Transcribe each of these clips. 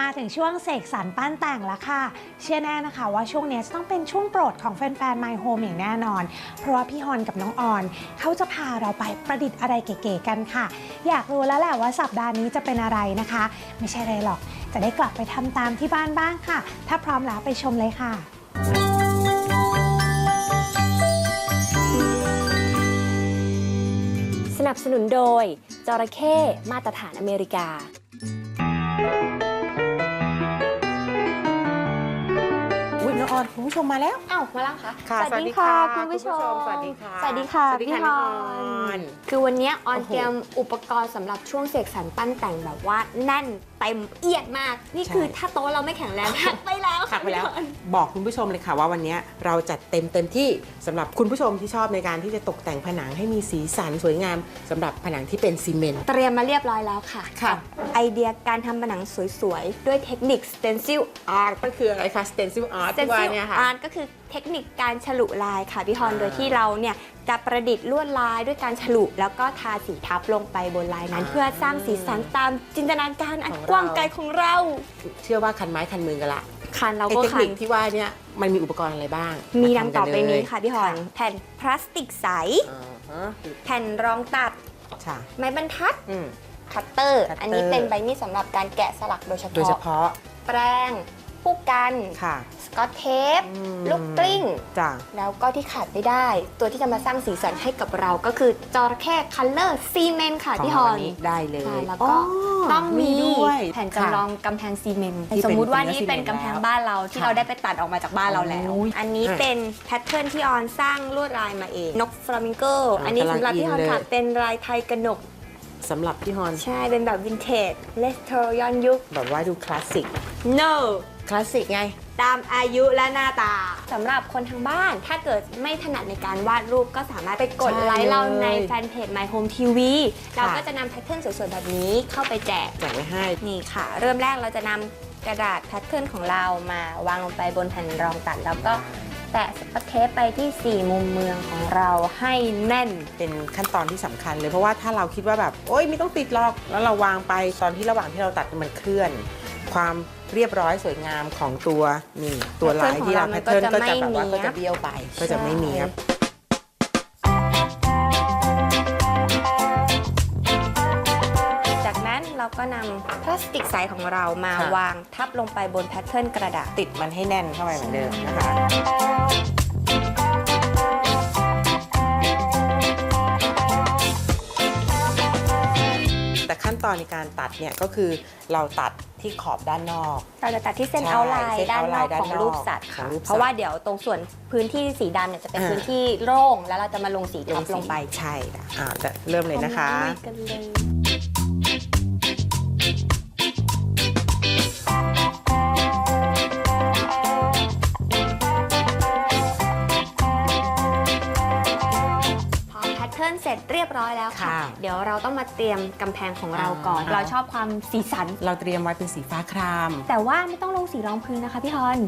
มาถึงช่วงเสกสรรปั้นแต่งแล้วค่ะ เชื่อแน่นะคะว่าช่วงนี้จะต้องเป็นช่วงโปรดของแฟนๆ My Home อย่างแน่นอน เพราะว่าพี่ฮอนกับน้องออน เขาจะพาเราไปประดิษฐ์อะไรเก๋ๆกันค่ะ อยากรู้แล้วแหละว่าสัปดาห์นี้จะเป็นอะไรนะคะ ไม่ใช่อะไรหรอก จะได้กลับไปทำตามที่บ้านบ้างค่ะ ถ้าพร้อมแล้วไปชมเลยค่ะ นับสนุนโดย จระเข้มาตรฐานอเมริกา อุ้ยน้องออนคุณผู้ชมมาแล้ว อ้าวมาแล้วคะค่ะสวัสดีค่ะสวัคุสณดีผู้ชค่ะมสวัสดีค่ะสวัสดีค่ะสวัสดีพี่ค่ะฮน้อองออนนคือวันนี้ออนโอ้โห เตรียมอุปกรณ์สำหรับช่วงเสกสรรปั้นแต่งแบบว่าแน่นเต็มเอียดมาก นี่คือถ้าโต๊ะเราไม่แข็งแรงหักไปแล้วหักไปแล้ว พี่ฮอนบอกคุณผู้ชมเลยค่ะว่าวันนี้เราจัดเต็มเต็มที่สำหรับคุณผู้ชมที่ชอบในการที่จะตกแต่งผนังให้มีสีสันสวยงามสำหรับผนังที่เป็นซีเมนต์ เตรียมมาเรียบร้อยแล้วค่ะค่ะ กับไอเดียการทำผนังสวยๆ ด้วยเทคนิค stencil art มันคืออะไรคะ stencil art ที่ว่า stencil เนี่ยค่ะ art ก็คือเทคนิคการฉลุลายค่ะพี่ฮอนอ่าโดยที่เราเนี่ยจะประดิษฐ์ลวดลายด้วยการฉลุแล้วก็ทาสีทับลงไปบนลายนั้นอ่าเพื่อสร้างสีสันตามจินตนาการอันของเรากว้างไกลของเรา เชื่อว่าคันไม้คันมือกันละคันเราไอ้ก็เทคคันินคที่ว่าเนี่ยมันมีอุปกรณ์อะไรบ้างมีดังต่อไปมาทำกันี้เลยค่ะพี่ฮอนแผ่นพลาสติกใส อ่าฮะแผ่นรองตัด ค่ะไม้บรรทัด อืม คัตเตอร์ คัตเตอร์ อันนี้เป็นใบมีดสำหรับการแกะสลักโดยเฉโดยเฉพาะ พาะแปรง ผู้กันค่ะสกอตเทปอืมลูกกลิ้งจ้ะแล้วก็ที่ขาดไม่ได้ ตัวที่จะมาสร้างสีสันให้กับเราก็คือจระเข้คัลเลอร์ซีเมนต์ค่ะของพี่ฮเราอวันนนี้ได้เลยใช่แล้วก็ต้องมีด้วยแผ่นค่ะจำลองกำแพงซีเมนต์ที่เป็นสมมุติว่าเนื้อนี่ซีเมนต์เป็นกำแพงแล้วบ้านเราที่ค่ะเราได้ไปตัดออกมาจากบ้านเราแล้วโอ้ยอันนี้อะเป็นแพทเทิร์นที่ออนสร้างลวดลายมาเองนกฟลามิงโกอะอันนี้สำหรับกำลังพี่ฮอนอินเลยค่ะเป็นลายไทยกระหนกสำหรับพี่ฮอน ใช่ เป็นแบบวินเทจเลสโทรย้อนยุค แบบว่าดูคลาสสิก no คลาสสิกไง ตามอายุและหน้าตา สำหรับคนทางบ้าน ถ้าเกิดไม่ถนัดในการวาดรูปก็สามารถไปกดใช่ไลค์เราในเลยแฟนเพจ My Home TV ค่ะเราก็จะนำแพทเทิร์นสวยๆ แบบนี้เข้าไปแจก แจกไว้ให้ นี่ค่ะ เริ่มแรกเราจะนำกระดาษแพทเทิร์นของเรามาวางลงไปบนแผ่นรองตัด แล้วก็แปะสกอตเทปไปที่ 4 มุมเมืองของเราให้แน่น เป็นขั้นตอนที่สำคัญเลยเพราะว่าถ้าเราคิดว่าแบบ โอ๊ยไม่ต้องติดหรอก แล้วเราวางไปตอนที่ระหว่างที่เราตัดมันเคลื่อน ความเรียบร้อยสวยงามของตัวนี่ตัวลายที่เราแพแพททเทิเทิร์ร์นนของเรามันก็จะก็จะแบบว่าไม่ก็จะเบี้ยวไปก็จะไม่เนียบจากนั้นเราก็นำพลาสติกใสของเรามาค่ะวางทับลงไปบนแพทเทิร์นกระดาษติดมันให้แน่นเข้าไปเหมือนเดิมนะคะแต่ขั้นตอนในการตัดเนี่ยก็คือเราตัด ที่ขอบด้านนอก เราจะตัดที่เส้นใช่เอาท์ไลน์เส้นด้านนอก outline ด้านของนอกรูปสัตว์ค่ะของรูปสัตว์เพราะว่าเดี๋ยวตรงส่วนพื้นที่สีดำเนี่ยจะเป็นอ่า พื้นที่โล่งแล้วเราจะมาลงสีทับลงไปใช่ค่ะอ่าจะเริ่มเลยนะคะลุยกันเลย เทิร์นเสร็จเรียบร้อยแล้วค่ะ ค่ะ เดี๋ยวเราต้องมาเตรียมกำแพงของเราก่อนอ่าเราชอบความสีสัน เราเตรียมไว้เป็นสีฟ้าคราม แต่ว่าไม่ต้องลงสีรองพื้นนะคะพี่ฮอน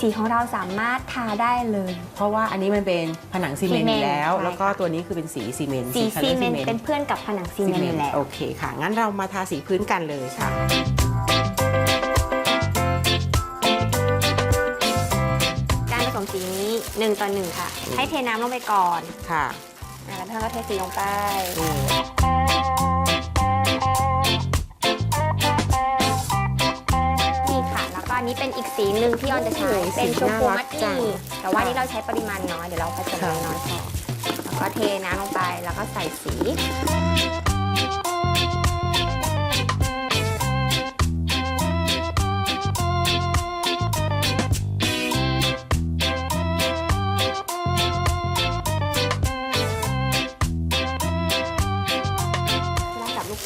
สีของเราสามารถทาได้เลย เพราะว่าอันนี้มันเป็นผนังซีเมนต์ซีเมนต์อยู่แล้ว ใช่ แล้วก็ตัวนี้คือเป็นสีซีเมนต์สีคัลซีเลอร์เมนต์เป็นเพื่อนกับผนังซีเมนต์อยู่แล้ว โอเคค่ะ งั้นเรามาทาสีพื้นกันเลยค่ะ การผสมสีนี้1ต่อ1ค่ะอืมให้เทน้ำลงไปก่อน ค่ะ อะแล้วพี่ฮอนก็เทสีลงไปนี่นี่ค่ะ แล้วก็อันนี้เป็นอีกสีหนึ่งที่ออนจะใช้ เป็นชมพูมัดนี่แต่ว่านี้เราใช้ปริมาณน้อย เดี๋ยวเราผสมน้อยๆพอแล้วก็เทน้ำลงไปแล้วก็ใส่สี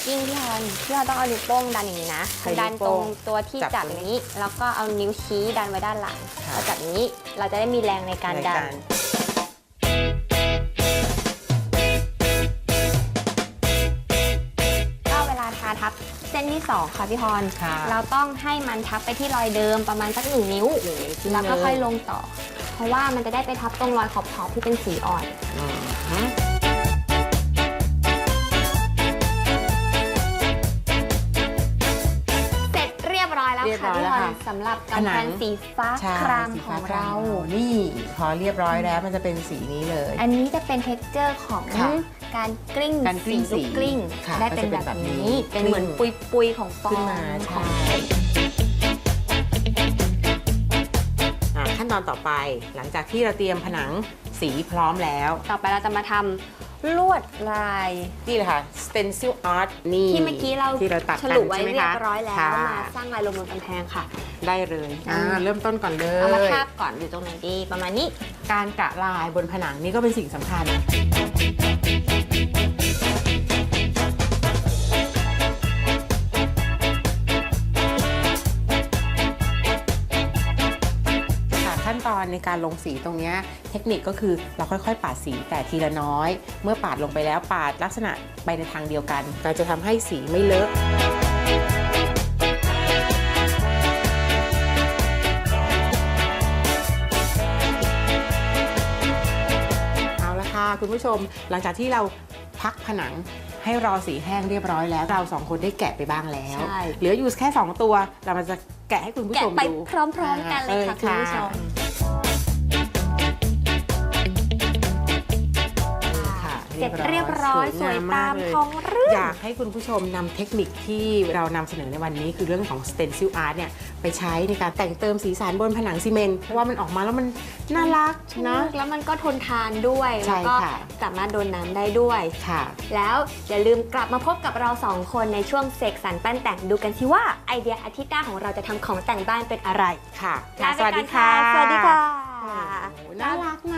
กกิ้งพี่ฮอนพี่ฮอนต้องเอานิ้วโป้งดันอย่างนี้นะใช้ดันนิ้วตโป้รงงตัวที่จับจับอย่างนี้ แล้วก็เอานิ้วชี้ดันไว้ด้านหลังค่ะพอจับอย่างนี้เราจะได้มีแรงในการในดักานรก็เวลาทาทับเส้นที่ 2 ค่ะพี่ฮอนค่ะเราต้องให้มันทับไปที่รอยเดิมประมาณสักหนึ่งนิ้วแล้วก็ค่อยลงต่อ เพราะว่ามันจะได้ไปทับตรงรอยขอบๆที่เป็นสีอ่อน อืม พี่ฮอนค่ะสำหรับผกำนัแพงงสีฟ้าใช่ครามสีขฟ้องคเรา นี่พอเรียบร้อยแล้วมันจะเป็นสีนี้เลย อันนี้จะเป็น t e x t อร์ของค่ะการกลิ้งการกลิ้งลูกกลิ้งสีค่ะได้เป็นก็จะเป็แบนแบบบนี้นี้ เป็นเหมือนกลิ้ปุยงปุยๆของฟองขึ้นมาขใช่องอะขั้นตอนต่อไปหลังจากที่เราเตรียมผนังสีพร้อมแล้ว ต่อไปเราจะมาทำ ลวดลาย นี่เลยค่ะ stencil art นี่ที่เมื่อกี้เราที่เราตัดฉกันลุไว้ใช่ไหมเรียคะบร้อยแล้วค่ะมาสร้างลายลงบนกำแพงค่ะ ได้เลยอ่าอืมเริ่มต้นก่อนเลเอามาย ทาบก่อนอยู่ตรงไหนดีประมาณนี้ การกะลายบนผนังนี่ก็เป็นสิ่งสำคัญ ตอนในการลงสีตรงเนี้ยเทคนิคก็คือเราค่อยๆ ปาดสีแต่ทีละน้อย เมื่อปาดลงไปแล้วปาดลักษณะไปในทางเดียวกัน เราจะทำให้สีไม่เลอะเอาละค่ะคุณผู้ชมหลังจากที่เราพักผนังให้รอสีแห้งเรียบร้อยแล้ว เราสองคนได้แกะไปบ้างแล้วใช่เหลืออยู่แค่ 2 ตัว เรามาจะแกะให้คุณผู้แกะชมไปดูพร้อมๆกันเลยค่ะคุณผู้ชม เสร็จเรียบร้อยสวยตามเลยท้องเรื่อง อยากให้คุณผู้ชมนำเทคนิคที่เรานำเสนอในวันนี้คือเรื่องของ stencil art เนี่ยไปใช้ในการแต่งเติมสีสันบนผนังซีเมนต์เพราะว่ามันออกมาแล้วมันน่ารักนะนะแล้วมันก็ทนทานด้วยใช่แล้วก็ค่ะสามารถโดนน้ำได้ด้วยค่ะ แล้วอย่าลืมกลับมาพบกับเราสองคนในช่วงเสกสรรปั้นแต่งดูกันสิว่าไอเดียอาทิตย์หน้าของเราจะทำของแต่งบ้านเป็นอะไรค่ะลาไปสวัสก่อดีนค่ะสวัสดีค่ะโอ้โหน่ารักนะ